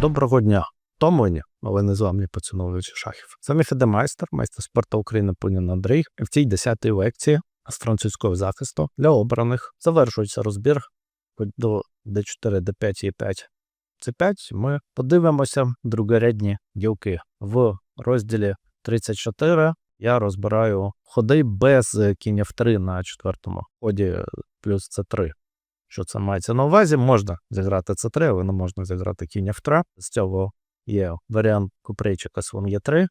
Доброго дня. Томлені, але незламні поціновувачі шахів. Це Міфіде майстер, майстер спорту України Пунін Андрій. В цій 10-й лекції з французького захисту для обраних завершується розбір до D4, D5 і 5 C5. Ми подивимося другорядні ділки. В розділі 34 я розбираю ходи без кінь F3 на четвертому ході плюс C3. Що це мається на увазі? Можна зіграти це 3, але не можна зіграти кінь F3. З цього є варіант купрейчика слон Е3.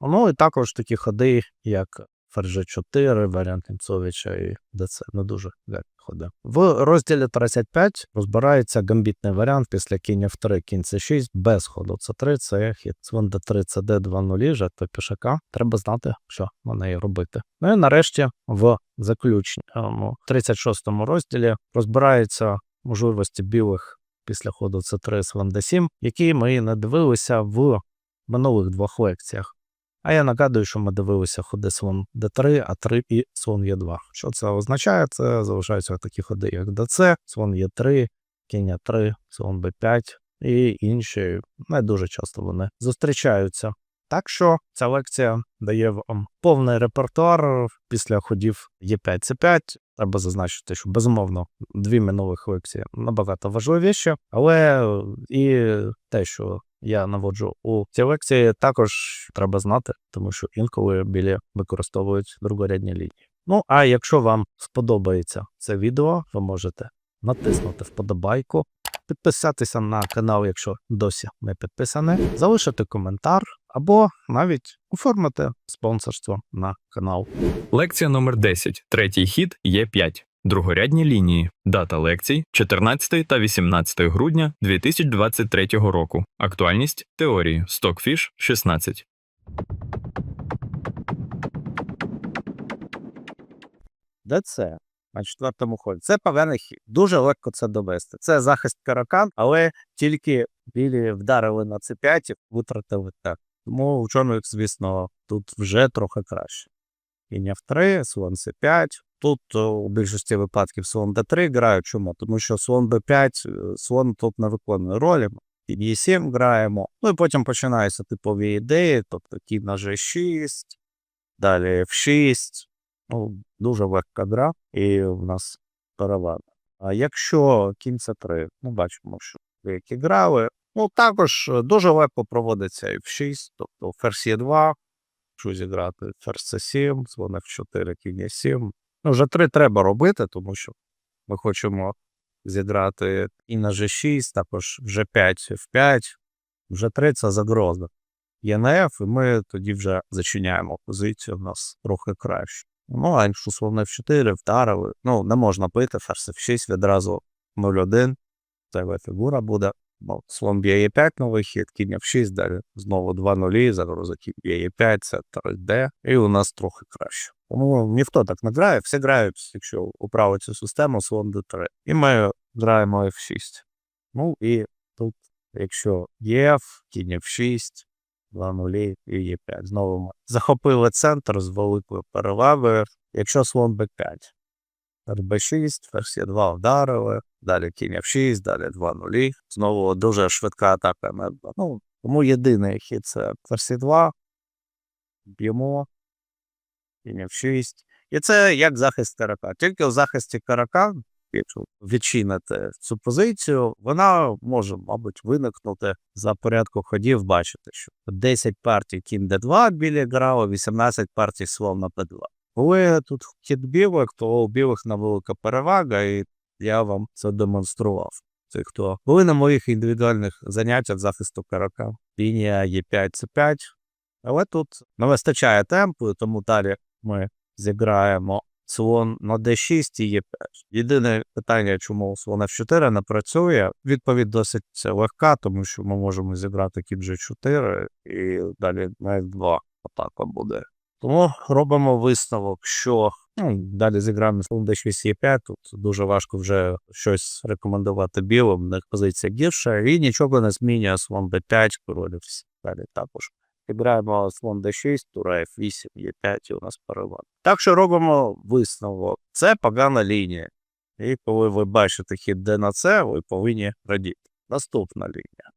Ну і також такі ходи, як ферзь 4, варіант Німцовича і ДЦ. Не дуже гарні ходи. В розділі 35 розбирається гамбітний варіант після кінь F3, кінь C6 без ходу С3. Це хід слон D3, CD 2-0, жертва пішака. Треба знати, що на неї робити. Ну і нарешті в заключному 36 розділі розбирається можливості білих після ходу С3 слон D7, які ми не дивилися в минулих двох лекціях. А я нагадую, що ми дивилися ходи слон d3, а3 і слон Е2. Що це означає? Це залишаються такі ходи, як ДЦ, слон Е3, кінь 3 слон Б5 і інші. Не дуже часто вони зустрічаються. Так що ця лекція дає вам повний репертуар після ходів Е5, С5. Треба зазначити, що безумовно дві минулих лекції набагато важливіші, але і те, що я наводжу у цій лекції, також треба знати, тому що інколи білі використовують другорядні лінії. Ну а якщо вам сподобається це відео, ви можете натиснути вподобайку, підписатися на канал, якщо досі не підписані, залишити коментар або навіть оформити спонсорство на канал. Лекція номер 10. Третій хід Є5. Другорядні лінії. Дата лекцій 14 та 18 грудня 2023 року. Актуальність теорії. Stockfish 16. ДЦ на четвертому ході. Це певний хід. Дуже легко це довести. Це захист каракан, але тільки білі вдарили на С5 і витратили так. Тому в чому, звісно, тут вже трохи краще. Кінь F3, слон С5. Тут у більшості випадків слон d3 граю. Чому? Тому що слон b5, е, слон тут не виконує ролі. Кінь e7 граємо. Ну і потім починаються типові ідеї, тобто кінь на g6, далі f6. Ну, дуже легка гра, і в нас перевага. А якщо кінь c3, ну бачимо, що деякі грали. Ну, також е, дуже легко проводиться f6, тобто ферзь e2, що зіграти ферзь c7, слон f4, кінь e7. Ну, вже 3 треба робити, тому що ми хочемо зіграти і на G6, також вже 5 F5, вже 3 це загроза. Є на F, і ми тоді вже зачиняємо позицію, в нас трохи краще. Ну, а якщо слон F4 вдарили, ну, не можна бити, ферзь F6 відразу 0-1, це фігура буде. Бо слон б'є Е5 новий хід, кінь F6, далі знову 2 нулі, загроза кінь б'є Е5, це 3D, і у нас трохи краще. Тому ніхто так не грає, всі грають, якщо управи цю систему, слон D3. І ми граємо F6. Ну і тут, якщо ЄФ, кінь F6, 2 нулі і Е5. Знову ми захопили центр з великою перевагою. Якщо слон Б5. РБ6, ферзь Е2 вдарили, далі кінь F6, далі 2 нулі. Знову дуже швидка атака медла. Ну, тому єдиний хід це ферзь Е2. Б'ємо. Кінь F6. І це як захист карака. Тільки у захисті карака, якщо відчинити цю позицію, вона може, мабуть, виникнути за порядку ходів. Бачите, що 10 партій кінь d2 білі грало, 18 партій слон на p2. Коли тут хід білих, то у білих невелика перевага, і я вам це демонстрував. Це хто були на моїх індивідуальних заняттях захисту карака. Лінія Е5, С5. Але тут не вистачає темпу, тому далі ми зіграємо слон на d6 і Е5. Єдине питання, чому слон F4 не працює, відповідь досить легка, тому що ми можемо зіграти кінь G4 і далі на F2 атака буде. Тому робимо висновок, що ну, далі зіграємо слон d6 e5, тут дуже важко вже щось рекомендувати білим, в них позиція гірша, і нічого не змінює слон d5, король далі також. Граємо слон d6, тура f8, e5 і у нас перевага. Так що робимо висновок. Це погана лінія. І коли ви бачите хід d на c, ви повинні радіти. Наступна лінія.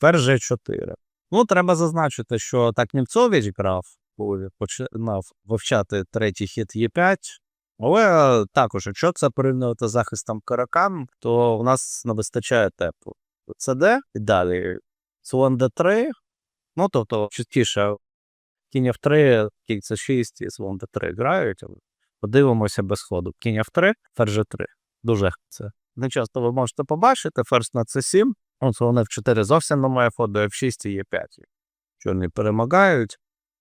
ферзь G4. Ну, треба зазначити, що так Німцович грав, коли починав вивчати третій хід Е5. Але е, також, якщо це порівнювати з захистом каракан, то в нас не вистачає тепу. ЦД і далі слон Д3. Ну, тобто, частіше кінь F3, кінь C6 і слон Д3 грають. але Подивимося без ходу. Кінь F3, ферзь G3. Дуже це. Не часто ви можете побачити, ферзь на C7. Ну, слон F4 зовсім немає ходу, F6 і Е5. Чорні перемагають.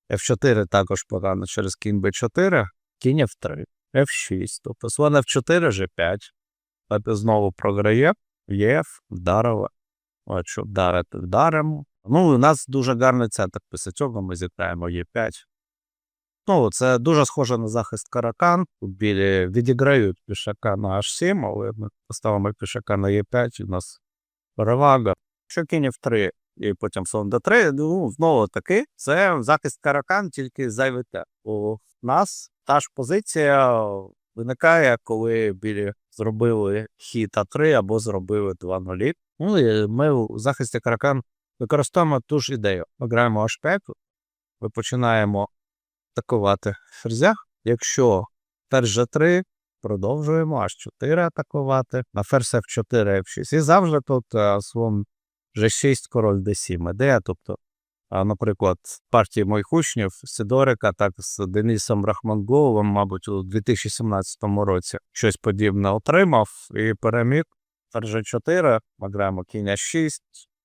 F4 також погано через кінь B4, кінь F3, F6. Тобто слон F4, G5. Пепі знову програє. ЄФ, вдарила. От що вдарити, вдаримо. Ну, у нас дуже гарний центр. Після ми зіграємо Е5. Ну, це дуже схоже на захист каракан. Тут білі відіграють пішака на H7, але ми поставимо пішака на Е5, і у нас перевага. Що кінь F3 і потім слон d3, ну, знову таки, це захист каракан, тільки зайвий. У нас та ж позиція виникає, коли білі зробили хід А3 або зробили 2-0. Ну і ми у захисті каракан використовуємо ту ж ідею. Ми граємо H5, ми починаємо атакувати ферзя. Якщо ферзь G3, продовжуємо H4 атакувати, на ферзь F4, F6. І завжди тут е, слон G6, король D7 іде. Тобто, наприклад, партії моїх учнів Сидорика, так з Денисом Рахманговим, мабуть, у 2017 році щось подібне отримав і переміг. Ферзь G4, ми граємо кінь А6,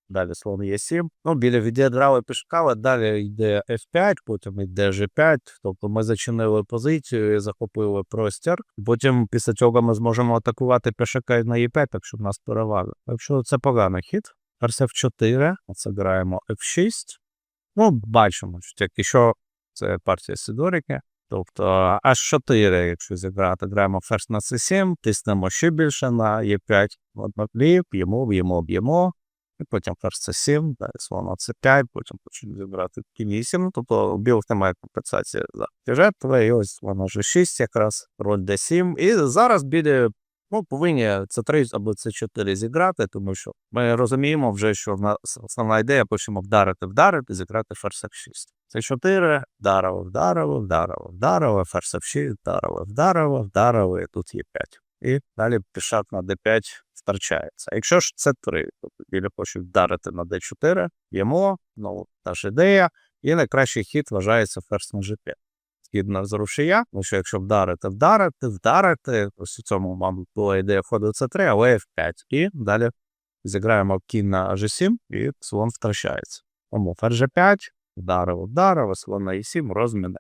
далі слон Е7. Ну, біля відіграли пішка, але далі йде F5, потім йде G5. Тобто ми зачинили позицію і захопили простір. Потім після цього ми зможемо атакувати пішака на Е5, так що в нас перевага. Якщо це поганий хід, ферзь F4, це граємо F6. Ну, бачимо, що тільки що це партія Сидорики. Тобто H4, якщо зіграти, граємо ферзь на C7, тиснемо ще більше на Е5, однокліп, б'ємо, б'ємо, б'ємо. І потім ферзь C7, далі слон на C5, потім зіграти кінь E7. Ну, тобто у білих немає компенсації за жертви, і ось слон G6 якраз, роль D7. І зараз білі ну, повинні C3 або C4 зіграти, тому що ми розуміємо вже, що в нас основна ідея почнемо вдарити, вдарити, зіграти ферзь F6. Це 4, вдарило, вдарило, вдарило, вдарило, ферзь F6, вдарило, вдарило, вдарило, і тут є 5. І далі пішак на D5 втрачається. Якщо ж це 3, тобто біля хоче вдарити на D4, б'ємо, ну, та ж ідея, і найкращий хід вважається ферзь на G5. Згідно з рушія, тому що якщо вдарити, вдарити, вдарити, ось у цьому, мабуть, була ідея ходу C3, але F5. І далі зіграємо кінь на G7, і слон втрачається. Тому ферзь G5, вдарив, вдарив, слон на E7, розміни.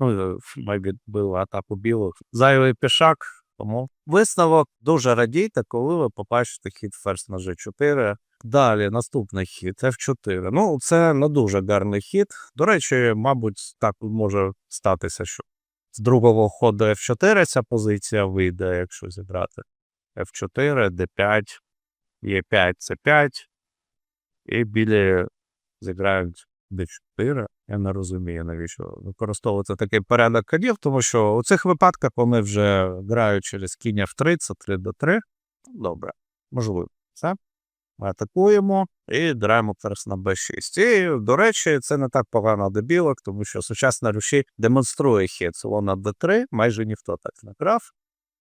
Ну, ми відбили атаку білих. Зайвий пішак, тому висновок дуже радійте, коли ви побачите хід ферзь на G4. Далі наступний хід F4. Ну, це не дуже гарний хід. До речі, мабуть, так може статися, що з другого ходу F4 ця позиція вийде, якщо зібрати F4, D5, E5, C5. І білі зіграють D4. Я не розумію, навіщо використовувати такий порядок ходів, тому що у цих випадках вони вже грають через кінь F3, це 3 до 3. Добре, можливо, все. Ми атакуємо і граємо ферзь на b6. І, до речі, це не так погано для білок, тому що сучасна руші демонструє хід слон на d3, майже ніхто так не грав.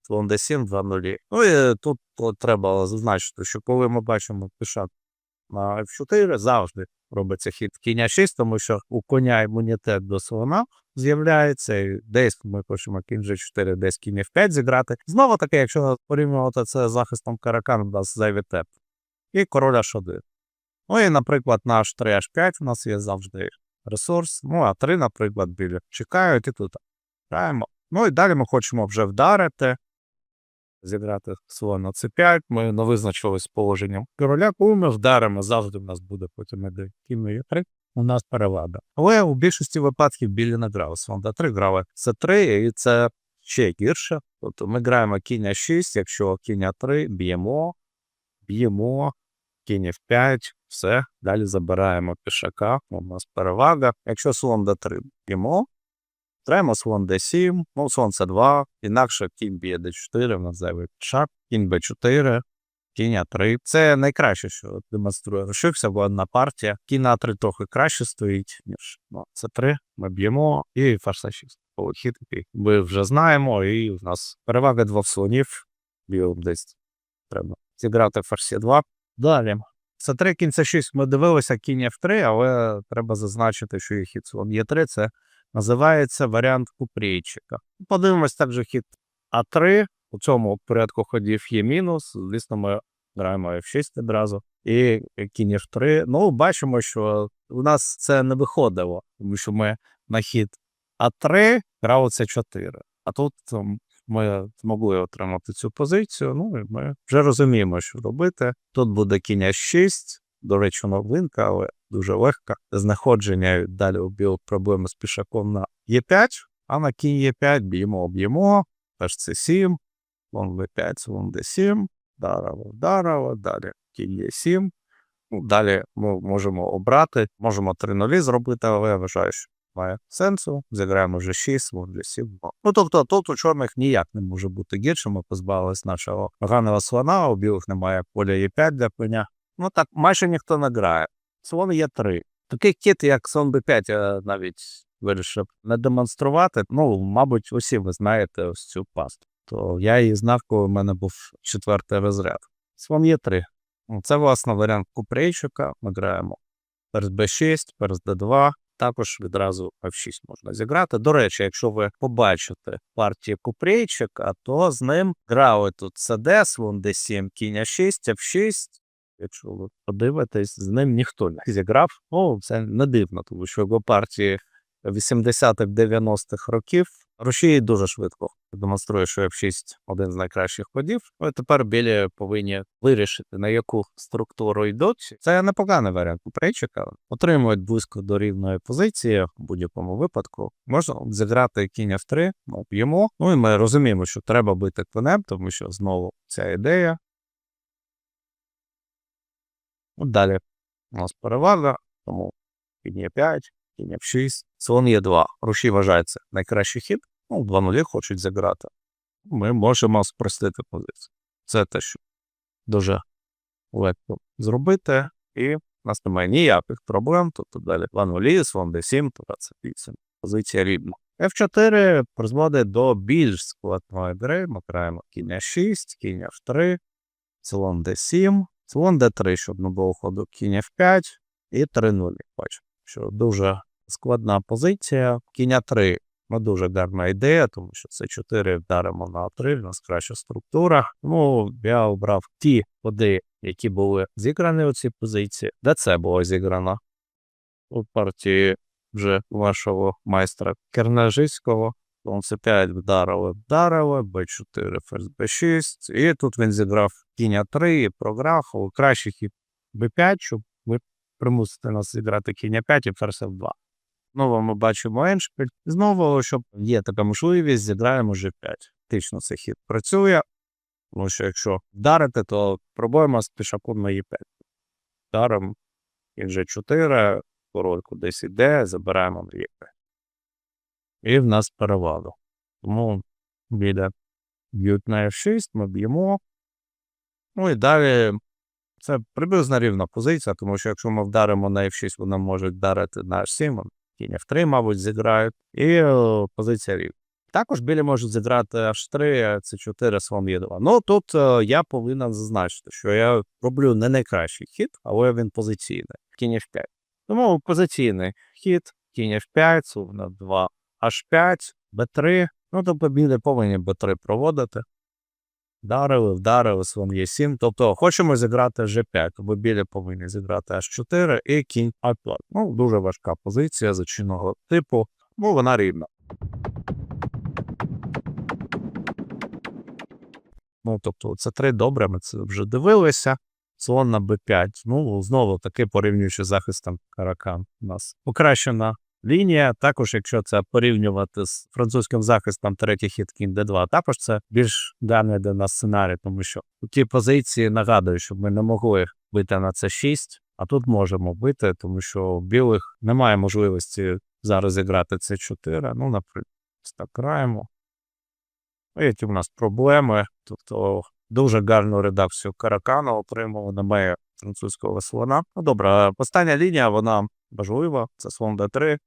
Слон d7, 2 0 Ну і тут треба зазначити, що коли ми бачимо пішак на f4, завжди робиться хід кінь 6, тому що у коня імунітет до слона з'являється, і десь ми хочемо кінь G4, десь кінь F5 зіграти. Знову таки, якщо порівнювати це з захистом каракан, у нас зайві теп. І король H1. Ну і, наприклад, на H3, H5 у нас є завжди ресурс. Ну, а 3, наприклад, біля чекають і тут граємо. Ну і далі ми хочемо вже вдарити, зіграти слон на C5. Ми не визначились з положенням короля. Коли ми вдаримо, завжди в нас буде потім іде кінь на Е3. У нас перевага. Але у більшості випадків білі не грали. Слон D3 грали C3, і це ще гірше. Тобто ми граємо кінь А6, якщо кінь А3, б'ємо, б'ємо, кінь F5, все. Далі забираємо пішака, у нас перевага. Якщо слон D3 б'ємо, Траємо слон d7, ну слон c2, інакше кінь б'є d4, в нас зайвий пішак, кінь b4, кінь А3. Це найкраще, що демонструє Рушився, бо одна партія. Кінь на 3 трохи краще стоїть, ніж ну, це 3 Ми б'ємо і ферзь 6 Полохід, який ми вже знаємо, і в нас перевага двох слонів. Білим десь треба зіграти ферзь 2 Далі. Це 3 кінь це 6 ми дивилися кінь F3, але треба зазначити, що є хід слон Е3. Це називається варіант купрійчика. Подивимось також хід А3. У цьому порядку ходів є мінус. Звісно, ми граємо F6 одразу. І кінь F3. Ну, бачимо, що у нас це не виходило, тому що ми на хід А3 грали це 4. А тут ми змогли отримати цю позицію. Ну і ми вже розуміємо, що робити. Тут буде кінь А6. До речі, новинка, але дуже легка. Знаходження далі у білих проблеми з пішаком на Е5, а на кінь Е5 б'ємо, об'ємо, теж С7, слон В5, слон Д7, дарово, дарово, далі кінь Е7. Ну, далі ми можемо обрати, можемо 3 нулі зробити, але я вважаю, що має сенсу. Зіграємо вже 6, слон Д7. Ну тобто тут у чорних ніяк не може бути гірше, ми позбавились нашого поганого слона, у білих немає поля Е5 для коня. Ну так, майже ніхто не грає. Слон є 3. Такий кіт, як слон Б5, я навіть вирішив не демонструвати. Ну, мабуть, усі ви знаєте ось цю пасту. То я її знав, коли в мене був четвертий розряд. Слон є 3. Ну, Це, власне, варіант купрейчика. Ми граємо перс Б6, перс Д2. Також відразу F6 можна зіграти. До речі, якщо ви побачите партію Купрейчика, то з ним грали тут СД, слон Д7, кінь А6, F6. Якщо ви подивитесь, з ним ніхто не зіграв. Ну, це не дивно, тому що його партії 80-х, 90-х років Рушій дуже швидко демонструє, що F6 один з найкращих ходів. Ну, тепер білі повинні вирішити, на яку структуру йдуть. Це непоганий варіант купрейчика. Отримують близько до рівної позиції в будь-якому випадку. Можна зіграти кінь F3, ми б'ємо. Ну і ми розуміємо, що треба бити конем, тому що знову ця ідея. От далі у нас перевага, тому кінь є 5, кінь F6, слон є 2. Руші вважається найкращий хід. Ну, 2 нулі хочуть зіграти. Ми можемо спростити позицію. Це те, що дуже легко зробити, і в нас немає ніяких проблем. Тобто далі 2 нулі, слон D7, туди це 8. Позиція рівна. F4 призводить до більш складної гри. Ми граємо кінь А6, кінь F3, слон D7, слон D3, щоб не було ходу кінь F5 і 3 нулі. Бачимо, що дуже складна позиція. Кінь А3 не дуже гарна ідея, тому що це 4 вдаримо на 3, в нас краща структура. Тому я обрав ті ходи, які були зіграні у цій позиції, де це було зіграно у партії вже вашого майстра Кернежицького. Слон С5 вдарили, вдарили, Б4, ферзь Б6. І тут він зіграв кінь А3 і програв. Краще хід Б5, щоб ви примусити нас зіграти кінь А5 і ферзь F2. Знову ми бачимо еншпіль. Знову, щоб є така можливість, зіграємо G5. Фактично цей хід працює. Тому що якщо вдарити, то пробуємо з пішаком на Е5. Вдаримо і G4, король кудись іде, забираємо на Е5. І в нас перевага. Тому біля б'ють на F6, ми б'ємо. Ну і далі це приблизно рівна позиція, тому що якщо ми вдаримо на F6, вони можуть вдарити на H7, кінь F3, мабуть, зіграють, і е, позиція рівна. Також білі можуть зіграти H3, C4, слон Е2. Ну тут е, я повинен зазначити, що я роблю не найкращий хід, але він позиційний. Кінь F5. Тому позиційний хід, кінь F5, слон 2, H5, B3. Ну, тобто білі повинні B3 проводити. Вдарили, вдарили, слон Е7. Тобто хочемо зіграти G5, бо білі повинні зіграти H4 і кінь А5. Ну, дуже важка позиція зачинного типу, ну вона рівна. Ну, тобто, це три добре, ми це вже дивилися. Слон на Б5. Ну, знову таки порівнюючи захистом Каракан. У нас покращена лінія. Також, якщо це порівнювати з французьким захистом третій хід кінь Д2, також це більш даний для нас сценарій, тому що у тій позиції нагадую, що ми не могли бити на це 6, а тут можемо бити, тому що у білих немає можливості зараз зіграти це 4. Ну, наприклад, так граємо. Які в нас проблеми? Тобто дуже гарну редакцію Каракана отримав на моє французького слона. Ну добре, остання лінія, вона важлива, це слон d3.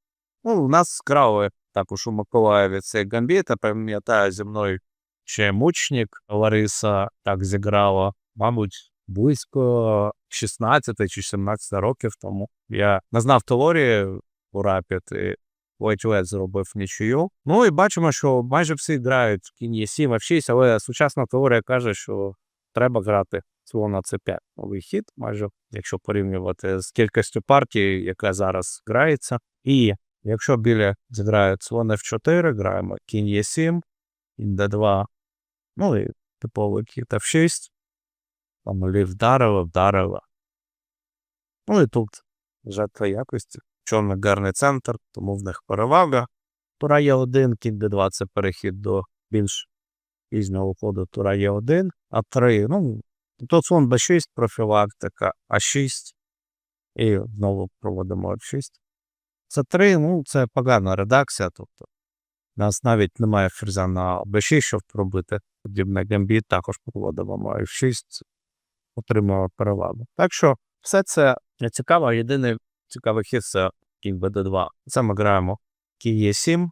Ну, у нас грали також у Миколаєві цей гамбіт, я пам'ятаю зі мною ще мучник Лариса так зіграла, мабуть, близько 16 чи 17 років тому. Я не знав теорії у Rapid і ледь-ледь зробив нічию. Ну і бачимо, що майже всі грають в кінь Е7, F6, але сучасна теорія каже, що треба грати слон це 5 новий хід, майже якщо порівнювати з кількістю партій, яка зараз грається. І якщо білі зіграють слон F4, граємо кінь Е7, кінь D2, ну і типовий кіт F6, там лів вдарило, вдарило. Ну і тут жертва якості. Чорний гарний центр, тому в них перевага. Тура є 1 кінь d2 це перехід до більш пізнього ходу тура є 1 а 3 ну, слон b6 профілактика, а6 і знову проводимо f6. Це 3 ну, це погана редакція, тобто у нас навіть немає ферзя на b6, щоб пробити подібний гамбіт, також проводимо f6, отримуємо перевагу. Так що все це не цікаво, єдиний цікавий хід це кінь bd2. Це ми граємо кінь e7.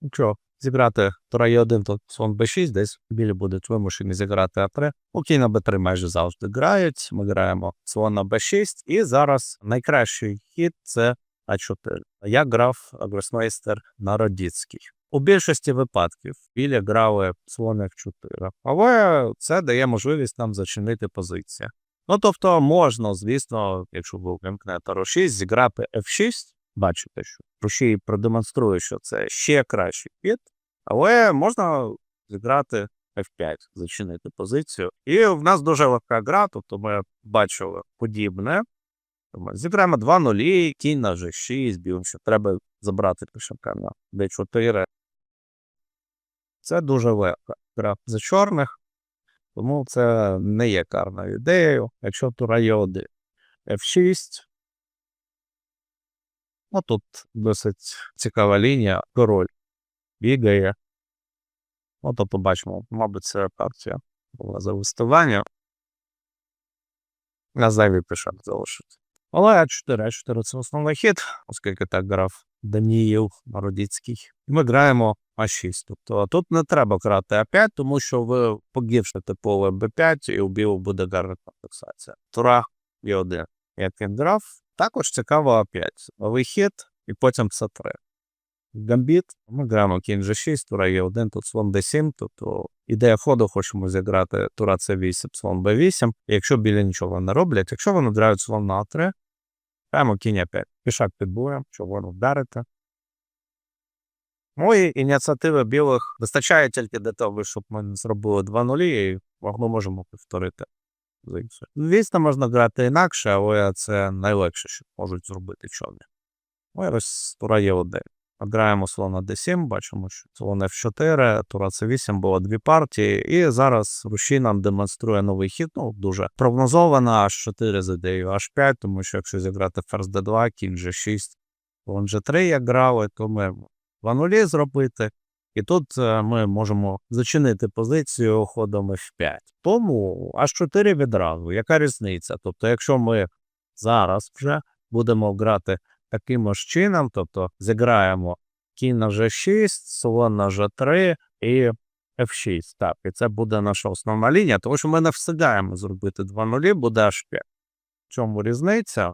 Якщо зіграти тура e1, то слон b6, десь білі будуть вимушені зіграти а3. У кінь на b3 майже завжди грають. Ми граємо слон на b6. І зараз найкращий хід це а4. Я грав гросмейстер Народіцький. У більшості випадків білі грали слон f4, але це дає можливість нам зачинити позицію. Ну, тобто можна, звісно, якщо ви вимкнете Ро6, зіграти F6, бачите, що Рушій продемонструє, що це ще кращий хід, але можна зіграти F5, зачинити позицію. І в нас дуже легка гра, тобто ми бачили подібне. Зіграємо 2 нулі, кінь на G6, білим, що треба забрати пішака на D4. Це дуже легка гра за чорних. Тому це не є карною ідеєю. Якщо тура є 1 F6. Ну тут досить цікава лінія. Король бігає. Ну, тобто бачимо, мабуть, це партія була за виставання. На зайвий пішак залишить. Але А4, А4 це основний хід, оскільки так грав Даніїв Народіцький. І ми граємо А6. Тобто тут не треба грати А5, тому що ви погіршите поле Б5 і у білу буде гарна компенсація. Тура Е1. Як він грав, також цікаво А5. Новий хід і потім С3. Гамбіт. Ми граємо кінь G6, тура Е1, тут слон D7, тобто ідея ходу хочемо зіграти тура С8, слон Б8. І якщо білі нічого не роблять, якщо вони грають слон на А3, граємо кінь А5. Пішак під боєм, червоно вдарити. Ну і ініціативи білих вистачає тільки для того, щоб ми зробили 2 нулі, і ми можемо повторити. Звісно, можна грати інакше, але це найлегше, що можуть зробити чорні. Ну і ось тура є 1. Граємо слон на d7, бачимо, що слон f4, тура c8 було дві партії, і зараз Рушій нам демонструє новий хід, ну, дуже прогнозовано, h4 з ідеєю h5, тому що якщо зіграти ферзь d2, кінь g6, слон g3 як грали, то ми 2 нулі зробити. І тут е, ми можемо зачинити позицію ходом F5. Тому H4 відразу. Яка різниця? Тобто, якщо ми зараз вже будемо грати таким ж чином, тобто зіграємо кінь на G6, слон на G3 і F6. Так, і це буде наша основна лінія, тому що ми не встигаємо зробити 2 нулі, буде H5. В чому різниця?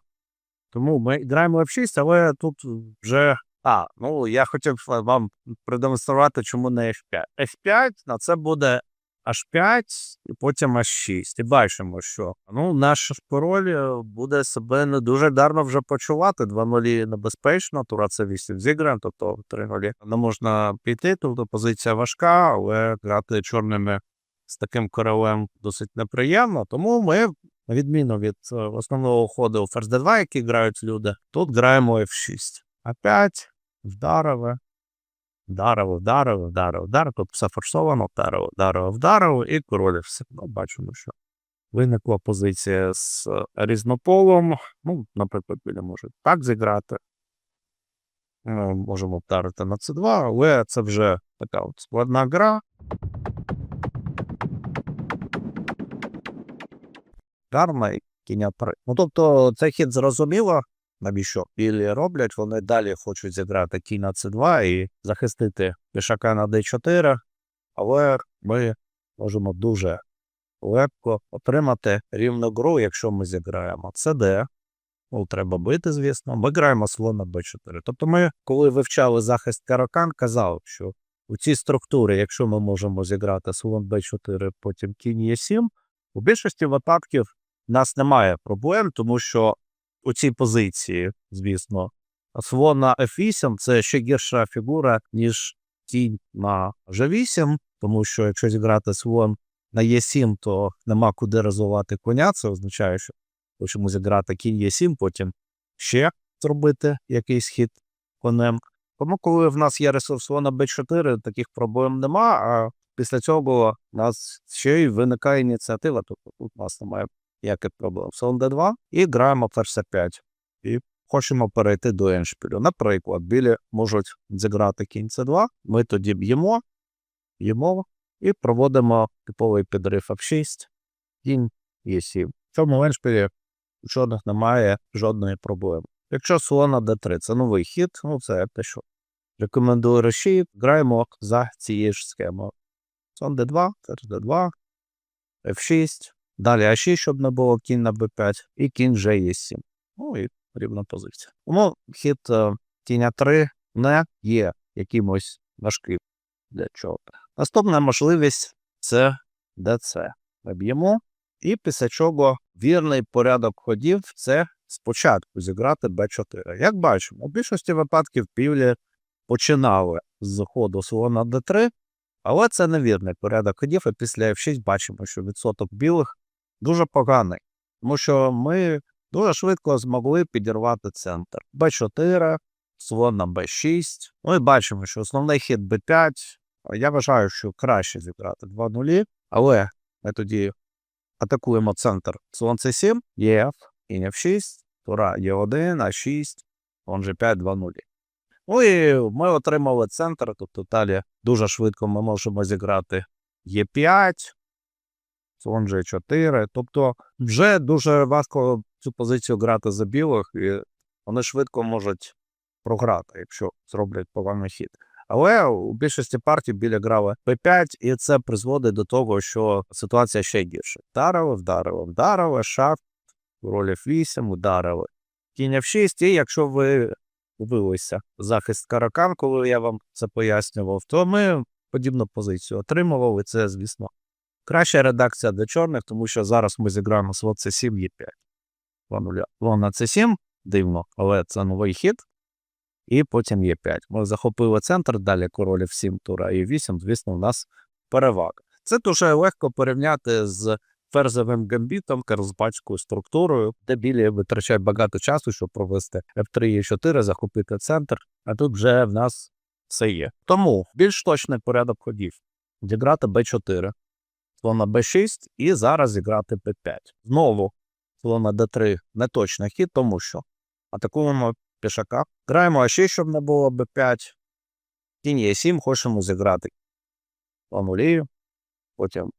Тому ми граємо F6, але тут вже а, ну я хотів вам продемонструвати, чому не F5. F5 на це буде H5 і потім H6. І бачимо, що ну, наш король буде себе не дуже дарно вже почувати. 2 нулі небезпечно, тура це 8 зіграємо, тобто 3 нулі не можна піти, тобто позиція важка, але грати чорними з таким королем досить неприємно. Тому ми, на відміну від е, основного ходу ферзь d2, який грають люди, тут граємо F6. А5, вдарове, вдарове, вдарове, вдарове, вдарове, тобто все форсовано, вдарове, вдарове, вдарове, і король все. Ну, бачимо, що виникла позиція з е, різнополом. Ну, наприклад, біля може так зіграти. Е, Можемо вдарити на c2, але це вже така от складна гра. гарна і кінь 3. Ну тобто цей хід зрозуміло, навіщо білі роблять, вони далі хочуть зіграти кінь на c2 і захистити пішака на d4, але ми можемо дуже легко отримати рівну гру, якщо ми зіграємо cd. Ну, треба бити, звісно. Ми граємо слон на b4. Тобто ми, коли вивчали захист каракан, казали, що у цій структурі, якщо ми можемо зіграти слон b4, потім кінь e7, у більшості випадків в нас немає проблем, тому що у цій позиції, звісно, слон на f8 це ще гірша фігура, ніж кінь на g8, тому що якщо зіграти слон на e7, то нема куди розвивати коня. Це означає, що хочемо зіграти кінь e7, потім ще зробити якийсь хід конем. Тому, коли в нас є ресурс слона b4, таких проблем нема. А після цього у нас ще й виникає ініціатива. Тобто тут у нас немає ніяких проблем. Слон d2 і граємо ферзь 5 І хочемо перейти до еншпілю. Наприклад, білі можуть зіграти кінь c2, ми тоді б'ємо, б'ємо і проводимо типовий підрив f6, кінь e7. В цьому еншпілі жодних немає жодної проблеми. Якщо слона d3 це новий хід, ну це те, що рекомендую реші, граємо за цією ж схемою. Слон d2, ферзь d2, f6, далі a6, щоб не було кінь на b5, і кінь вже є 7. Ну і рівна позиція. Тому хід е, кінь a3 не є якимось важким для чого. Наступна можливість це dc. Ми б'ємо, і після чого вірний порядок ходів це спочатку зіграти b4. Як бачимо, у більшості випадків півлі починали з ходу слона d3, але це невірний порядок ходів, і після f6 бачимо, що відсоток білих дуже поганий, тому що ми дуже швидко змогли підірвати центр. b4, слон на b6. Ну і бачимо, що основний хід b5. Я вважаю, що краще зіграти 2 нулі, але ми тоді атакуємо центр слон c7, єф, кінь f6, тура e1, а6, он же 5, 2 нулі. Ну і ми отримали центр, тобто далі дуже швидко ми можемо зіграти Е5, слон G4. Тобто вже дуже важко цю позицію грати за білих, і вони швидко можуть програти, якщо зроблять поганий хід. Але у більшості партій біля грали P5, і це призводить до того, що ситуація ще гірша. Вдарили, вдарили, вдарили, шах, король F8, ударили. Кінь F6, і якщо ви дивилися захист каракан, коли я вам це пояснював, то ми подібну позицію отримували. Це, звісно, краща редакція для чорних, тому що зараз ми зіграємо слон C7, Е5. Слон на C7, дивно, але це новий хід. І потім Е5. Ми захопили центр, далі король F7, тура і 8, звісно, у нас перевага. Це дуже легко порівняти з ферзовим гамбітом, карлсбадською структурою, де білі витрачають багато часу, щоб провести F3 і 4, захопити центр, а тут вже в нас все є. Тому більш точний порядок ходів. Зіграти b4, слон на b6 і зараз зіграти b5. Знову слон на d3 неточний хід, тому що атакуємо пішака. Граємо А6, щоб не було b5. Кінь Е7, хочемо зіграти нулію, потім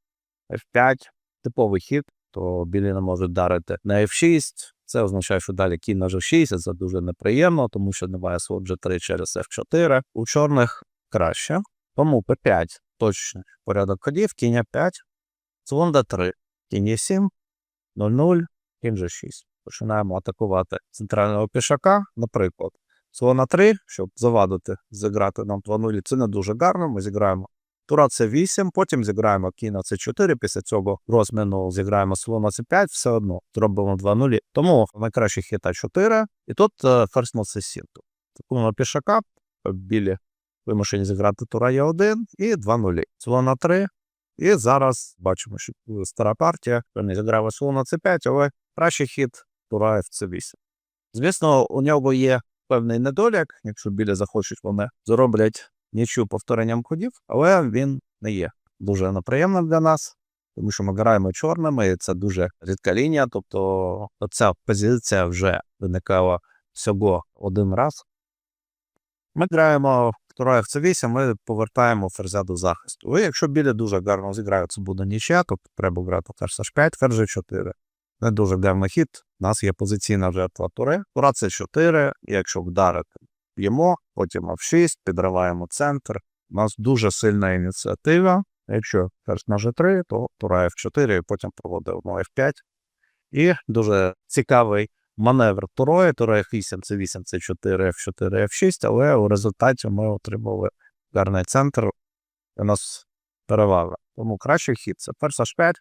F5, типовий хід, то білі не можуть дарити на F6. Це означає, що далі кінь на G6, це дуже неприємно, тому що немає слон G3 через F4. У чорних краще. Тому P5 точний порядок ходів, кінь А5, слон D3, кінь Е7, 0-0, кінь G6. Починаємо атакувати центрального пішака, наприклад, слона 3, щоб завадити, зіграти нам 2-0. Це не дуже гарно. Ми зіграємо тура С8, потім зіграємо кінь на С4, після цього розміну зіграємо слона С5, все одно зробимо 2-0. Тому найкращий хід А4, і тут ферзь на С7. Атакуємо пішака, білі вимушені зіграти тура Е1 і 2-0. Слона 3, і зараз бачимо, що стара партія, не зіграв слона С5, але кращий хід тура F8. Звісно, у нього є певний недолік, якщо біля захочуть, вони зроблять нічу повторенням ходів, але він не є дуже неприємним для нас, тому що ми граємо чорними, і це дуже рідка лінія. Тобто ця позиція вже виникала всього один раз. Ми граємо тура F8, ми повертаємо ферзя до захисту. І якщо біля дуже гарно зіграють, це буде нічия, тобто треба грати ферзь H5, ферзь G4. не дуже дивний хід. У нас є позиційна жертва тури. Тура це 4. І якщо вдарити, б'ємо, потім F6, підриваємо центр. У нас дуже сильна ініціатива. Якщо ферзь на G3, то тура F4, і потім проводимо F5. І дуже цікавий маневр турою. Тура F8, це 8, це 4, F4, F6, але у результаті ми отримали гарний центр. У нас перевага. Тому кращий хід це ферзь H5,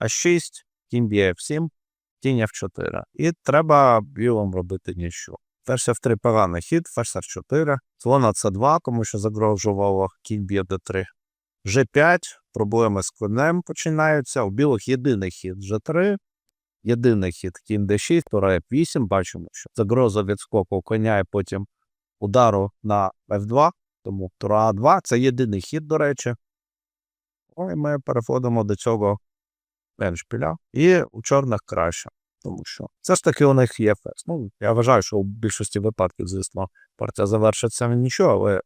H6, кінь б'є F7, кінь F4. І треба білим робити нічого. Ферзь F3 поганий хід, ферзь F4, слон на C2, кому що загрожувало, кінь б'є D3. G5, проблеми з конем починаються. У білих єдиний хід G3, єдиний хід кінь D6, тура F8, бачимо, що загроза відскоку коня і потім удару на F2, тому тура А2 це єдиний хід, до речі. Ну, і ми переходимо до цього еншпіля. І у чорних краще, тому що це ж таки у них є фес. Ну, я вважаю, що у більшості випадків, звісно, партія завершиться нічого, але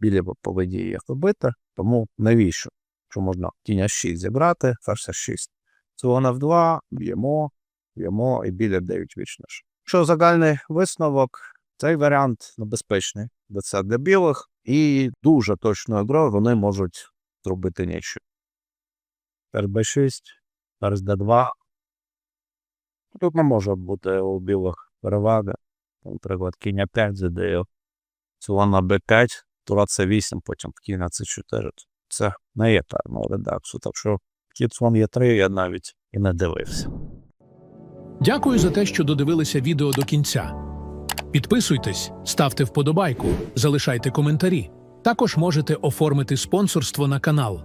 білі повинні їх робити. Тому навіщо? Що можна кінь H6 зібрати, ферзь H6. Слон F2, б'ємо, б'ємо і біля 9 вічнеш. Що загальний висновок, цей варіант небезпечний, бо це для білих, і дуже точною грою вони можуть зробити нічого. Ферзь B6, ферзь D2. Тут не може бути у білих переваги. Наприклад, кінь 5 задає, слон на B5, тура C8, потім кінь на C4. Це не є карного редаксу. Так що кіт слон є 3 я навіть і не дивився. Дякую за те, що додивилися відео до кінця. Підписуйтесь, ставте вподобайку, залишайте коментарі. Також можете оформити спонсорство на канал.